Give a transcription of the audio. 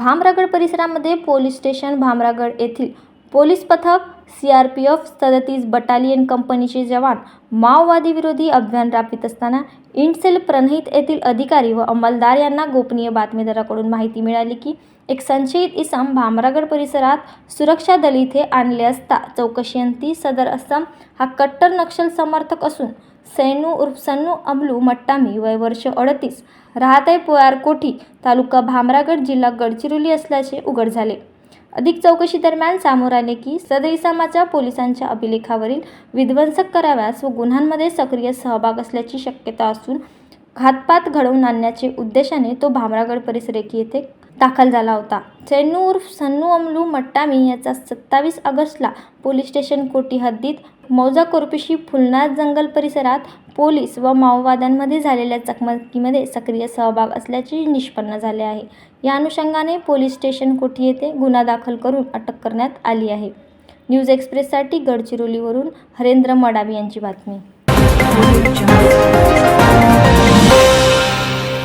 भामरागड परिसरामध्ये police station Bhamragad येथील police पथक सी आर पी एफ सदतीस बटालियन कंपनीचे जवान माओवादी विरोधी अभियान राबवित असताना इंडसेल प्रणहित येथील अधिकारी व अंमलदार यांना गोपनीय बातमीदाराकडून माहिती मिळाली की एक संशयित इसम भामरागड परिसरात सुरक्षा दल इथे आणले असता चौकशीअंती सदर असम हा कट्टर नक्षल समर्थक असून सैनू उर्फ सन्नू अमलू मट्टामी वय वर्ष अडतीस राहते पोयार तालुका भामरागड जिल्हा गडचिरोली असल्याचे उघड झाले. अधिक चौकशी दरम्यान समोर आले की सदई समाजा पोलिसांच्या अभिलेखावरील विध्वंसक कराव्यास व गुन्ह्यांमध्ये सक्रिय सहभाग असल्याची शक्यता असून घातपात घडवून आणण्याचे उद्देशाने तो भामरागड परिसर येथे दाखल झाला होता. सैनू उर्फ सन्नू अमलू मट्टामी याचा सत्तावीस ऑगस्टला पोलीस स्टेशन कोटी हद्दीत मौजा कोरपिशी फुलनाथ जंगल परिसरात पोलीस व माओवाद्यांमध्ये झालेल्या चकमकीमध्ये सक्रिय सहभाग असल्याचे निष्पन्न झाले आहे. या अनुषंगाने पोलीस स्टेशन कोठी येथे गुन्हा दाखल करून अटक करण्यात आली आहे. न्यूज एक्सप्रेससाठी गडचिरोलीवरून हरेंद्र मडावी यांची बातमी.